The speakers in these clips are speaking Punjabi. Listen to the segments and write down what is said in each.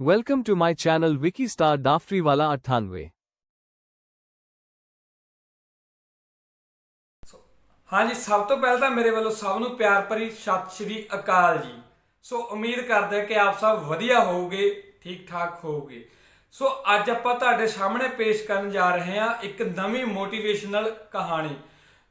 Welcome to my channel Wikistar Daftriwala 98. ਹਾਂਜੀ, ਸਭ ਤੋਂ ਪਹਿਲਾਂ ਤਾਂ ਮੇਰੇ ਵੱਲੋਂ ਸਭ ਨੂੰ ਪਿਆਰ ਭਰੀ ਸਤਿ ਸ਼੍ਰੀ ਅਕਾਲ ਜੀ। ਸੋ ਉਮੀਦ ਕਰਦੇ ਕਿ ਆਪ ਸਭ ਵਧੀਆ ਹੋਵੋਗੇ ਠੀਕ ਠਾਕ ਹੋਵੋਗੇ। ਸੋ ਅੱਜ ਆਪਾਂ ਤੁਹਾਡੇ ਸਾਹਮਣੇ ਪੇਸ਼ ਕਰਨ ਜਾ ਰਹੇ ਹਾਂ ਇੱਕ ਨਵੀਂ ਮੋਟੀਵੇਸ਼ਨਲ ਕਹਾਣੀ,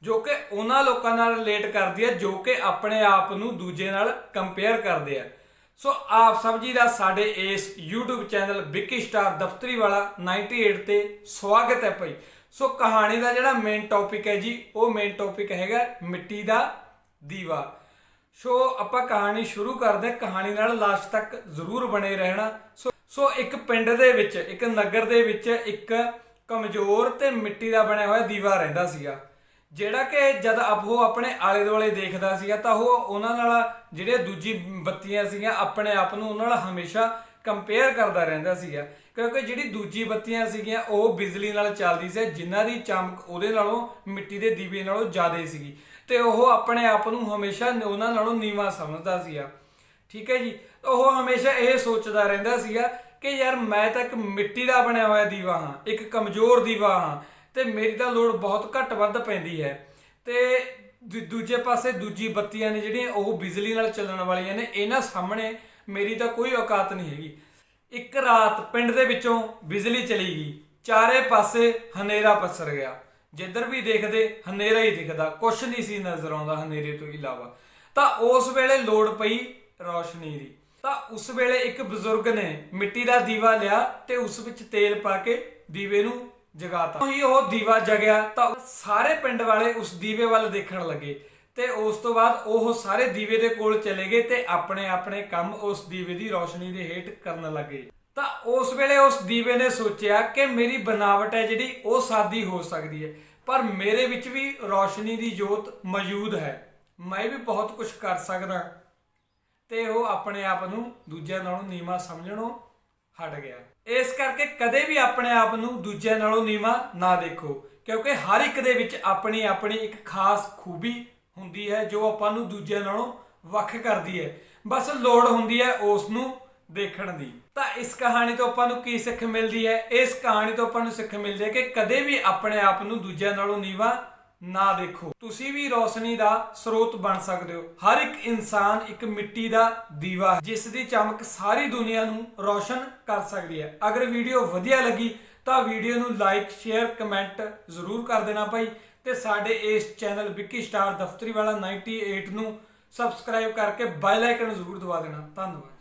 ਜੋ ਕਿ ਉਹਨਾਂ ਲੋਕਾਂ ਨਾਲ ਰਿਲੇਟ ਕਰਦੀ ਹੈ, ਜੋ ਕਿ ਆਪਣੇ ਆਪ ਨੂੰ ਦੂਜੇ ਨਾਲ ਕੰਪੇਅਰ ਕਰਦੇ ਆ। ਸੋ ਆਪ ਸਭ ਜੀ ਦਾ ਸਾਡੇ ਇਸ YouTube channel Vicky star Daftari ਵਾਲਾ 98 ਤੇ ਸਵਾਗਤ ਹੈ ਭਾਈ। ਸੋ ਕਹਾਣੀ ਦਾ ਜਿਹੜਾ ਮੇਨ ਟੌਪਿਕ ਹੈ ਜੀ, ਉਹ ਮੇਨ ਟੌਪਿਕ ਹੈਗਾ ਮਿੱਟੀ ਦਾ ਦੀਵਾ। ਸੋ ਆਪਾਂ ਕਹਾਣੀ ਸ਼ੁਰੂ ਕਰਦੇ ਹਾਂ। ਕਹਾਣੀ ਨਾਲ ਲਾਸਟ ਤੱਕ ਜ਼ਰੂਰ ਬਣੇ ਰਹਿਣਾ। ਸੋ ਸੋ ਇੱਕ ਪਿੰਡ ਦੇ ਵਿੱਚ, ਇੱਕ ਨਗਰ ਦੇ ਵਿੱਚ ਇੱਕ ਕਮਜ਼ੋਰ ਤੇ ਮਿੱਟੀ ਦਾ ਬਣਿਆ ਹੋਇਆ ਦੀਵਾ ਰਹਿੰਦਾ ਸੀਗਾ। ਜਿਹੜਾ ਕਿ ਜਦ ਆਪ ਉਹ ਆਪਣੇ ਆਲੇ ਦੁਆਲੇ ਦੇਖਦਾ ਸੀਗਾ ਤਾਂ ਉਹ ਉਹਨਾਂ ਨਾਲ ਜਿਹੜੇ ਦੂਜੀ ਬੱਤੀਆਂ ਸੀਗੀਆਂ ਆਪਣੇ ਆਪ ਨੂੰ ਉਹਨਾਂ ਨਾਲ ਹਮੇਸ਼ਾ ਕੰਪੇਅਰ ਕਰਦਾ ਰਹਿੰਦਾ ਸੀਗਾ। ਕਿਉਂਕਿ ਜਿਹੜੀ ਦੂਜੀ ਬੱਤੀਆਂ ਸੀਗੀਆਂ, ਉਹ ਬਿਜਲੀ ਨਾਲ ਚੱਲਦੀ ਸੀ, ਜਿਨ੍ਹਾਂ ਦੀ ਚਮਕ ਉਹਦੇ ਨਾਲੋਂ ਮਿੱਟੀ ਦੇ ਦੀਵੇ ਨਾਲੋਂ ਜ਼ਿਆਦਾ ਸੀਗੀ। ਤੇ ਉਹ ਆਪਣੇ ਆਪ ਨੂੰ ਹਮੇਸ਼ਾ ਉਹਨਾਂ ਨਾਲੋਂ ਨੀਵਾਂ ਸਮਝਦਾ ਸੀਗਾ। ਠੀਕ ਹੈ ਜੀ? ਉਹ ਹਮੇਸ਼ਾ ਇਹ ਸੋਚਦਾ ਰਹਿੰਦਾ ਸੀਗਾ ਕਿ ਯਾਰ ਮੈਂ ਤਾਂ ਇੱਕ ਮਿੱਟੀ ਦਾ ਬਣਿਆ ਹੋਇਆ ਦੀਵਾ ਹਾਂ, ਇੱਕ ਕਮਜ਼ੋਰ ਦੀਵਾ ਹਾਂ। ਤੇ ਮੇਰੀ ਤਾਂ ਲੋੜ ਬਹੁਤ ਘੱਟ ਵੱਧ ਪੈਂਦੀ ਹੈ। ਤੇ ਦੂ- ਦੂਜੇ ਪਾਸੇ ਦੂਜੀ ਬੱਤੀਆਂ ਨੇ ਜਿਹੜੀਆਂ, ਉਹ ਬਿਜਲੀ ਨਾਲ ਚੱਲਣ ਵਾਲੀਆਂ ਨੇ, ਇਹਨਾਂ ਸਾਹਮਣੇ ਮੇਰੀ ਤਾਂ ਕੋਈ ਔਕਾਤ ਨਹੀਂ ਹੈਗੀ। ਇੱਕ ਰਾਤ ਪਿੰਡ ਦੇ ਵਿੱਚੋਂ ਬਿਜਲੀ ਚਲੀ ਗਈ, ਚਾਰੇ ਪਾਸੇ ਹਨੇਰਾ ਪਸਰ ਗਿਆ। ਜਿੱਧਰ ਵੀ ਦੇਖਦੇ, ਹਨੇਰਾ ਹੀ ਦਿਖਦਾ, ਕੁਛ ਨਹੀਂ ਸੀ ਨਜ਼ਰ ਆਉਂਦਾ ਹਨੇਰੇ ਤੋਂ ਇਲਾਵਾ। ਤਾਂ ਉਸ ਵੇਲੇ ਲੋੜ ਪਈ ਰੌਸ਼ਨੀ ਦੀ। ਤਾਂ ਉਸ ਵੇਲੇ ਇੱਕ ਬਜ਼ੁਰਗ ਨੇ ਮਿੱਟੀ ਦਾ ਦੀਵਾ ਲਿਆ ਤੇ ਉਸ ਵਿੱਚ ਤੇਲ ਪਾ ਕੇ ਦੀਵੇ ਨੂੰ ਜਗਾਤਾ। ਹੀ ਉਹ ਦੀਵਾ ਜਗਿਆ ਤਾਂ ਸਾਰੇ ਪਿੰਡ ਵਾਲੇ ਉਸ ਦੀਵੇ ਵੱਲ ਦੇਖਣ ਲੱਗੇ ਤੇ ਉਸ ਤੋਂ ਬਾਅਦ ਉਹ ਸਾਰੇ ਦੀਵੇ ਦੇ ਕੋਲ ਚਲੇ ਗਏ ਤੇ ਆਪਣੇ ਆਪਣੇ ਕੰਮ ਉਸ ਦੀਵੇ ਦੀ ਰੌਸ਼ਨੀ ਦੇ ਹੇਠ ਕਰਨ ਲੱਗੇ। ਤਾਂ ਉਸ ਵੇਲੇ ਉਸ ਦੀਵੇ ਨੇ ਸੋਚਿਆ ਕਿ ਮੇਰੀ ਬਨਾਵਟ ਹੈ ਜਿਹੜੀ ਉਹ ਸਾਦੀ ਹੋ ਸਕਦੀ ਹੈ, ਪਰ ਮੇਰੇ ਵਿੱਚ ਵੀ ਰੋਸ਼ਨੀ ਦੀ ਜੋਤ ਮੌਜੂਦ ਹੈ। ਮੈਂ ਵੀ ਬਹੁਤ ਕੁਝ ਕਰ ਸਕਦਾ। ਤੇ ਉਹ ਆਪਣੇ ਆਪ ਨੂੰ ਦੂਜਿਆਂ ਨਾਲੋਂ ਨੀਵਾਂ ਸਮਝਣੋਂ ਹਟ ਗਿਆ। ਇਸ ਕਰਕੇ ਕਦੇ ਵੀ ਆਪਣੇ ਆਪ ਨੂੰ ਦੂਜਿਆਂ ਨਾਲੋਂ ਨੀਵਾਂ ਨਾ ਦੇਖੋ, ਕਿਉਂਕਿ ਹਰ ਇੱਕ ਦੇ ਵਿੱਚ ਆਪਣੀ ਆਪਣੀ ਇੱਕ ਖਾਸ ਖੂਬੀ ਹੁੰਦੀ ਹੈ, ਜੋ ਆਪਾਂ ਨੂੰ ਦੂਜਿਆਂ ਨਾਲੋਂ ਵੱਖ ਕਰਦੀ ਹੈ। ਬਸ ਲੋੜ ਹੁੰਦੀ ਹੈ ਉਸ ਨੂੰ ਦੇਖਣ ਦੀ। ਤਾਂ ਇਸ ਕਹਾਣੀ ਤੋਂ ਆਪਾਂ ਨੂੰ ਕੀ ਸਿੱਖ ਮਿਲਦੀ ਹੈ? ਇਸ ਕਹਾਣੀ ਤੋਂ ਆਪਾਂ ਨੂੰ ਸਿੱਖ ਮਿਲਦੀ ਹੈ ਕਿ ਕਦੇ ਵੀ ਆਪਣੇ ਆਪ ਨੂੰ ਦੂਜਿਆਂ ਨਾਲੋਂ ਨੀਵਾਂ ਨਾ ਦੇਖੋ। ਤੁਸੀਂ ਵੀ ਰੋਸ਼ਨੀ ਦਾ ਸਰੋਤ ਬਣ ਸਕਦੇ ਹੋ। ਹਰ ਇੱਕ ਇਨਸਾਨ ਇੱਕ ਮਿੱਟੀ ਦਾ ਦੀਵਾ ਹੈ, ਜਿਸ ਦੀ ਚਮਕ ਸਾਰੀ ਦੁਨੀਆ ਨੂੰ ਰੋਸ਼ਨ ਕਰ ਸਕਦੀ ਹੈ। ਅਗਰ ਵੀਡੀਓ ਵਧੀਆ ਲੱਗੀ ਤਾਂ ਵੀਡੀਓ ਨੂੰ ਲਾਈਕ, ਸ਼ੇਅਰ, ਕਮੈਂਟ ਜ਼ਰੂਰ ਕਰ ਦੇਣਾ ਭਾਈ। ਤੇ ਸਾਡੇ ਇਸ ਚੈਨਲ ਵਿੱਕੀ ਸਟਾਰ ਦਫਤਰੀ ਵਾਲਾ 98 ਨੂੰ ਸਬਸਕ੍ਰਾਈਬ ਕਰਕੇ ਬੈਲ ਆਈਕਨ ਜ਼ਰੂਰ ਦਬਾ ਦੇਣਾ। ਧੰਨਵਾਦ।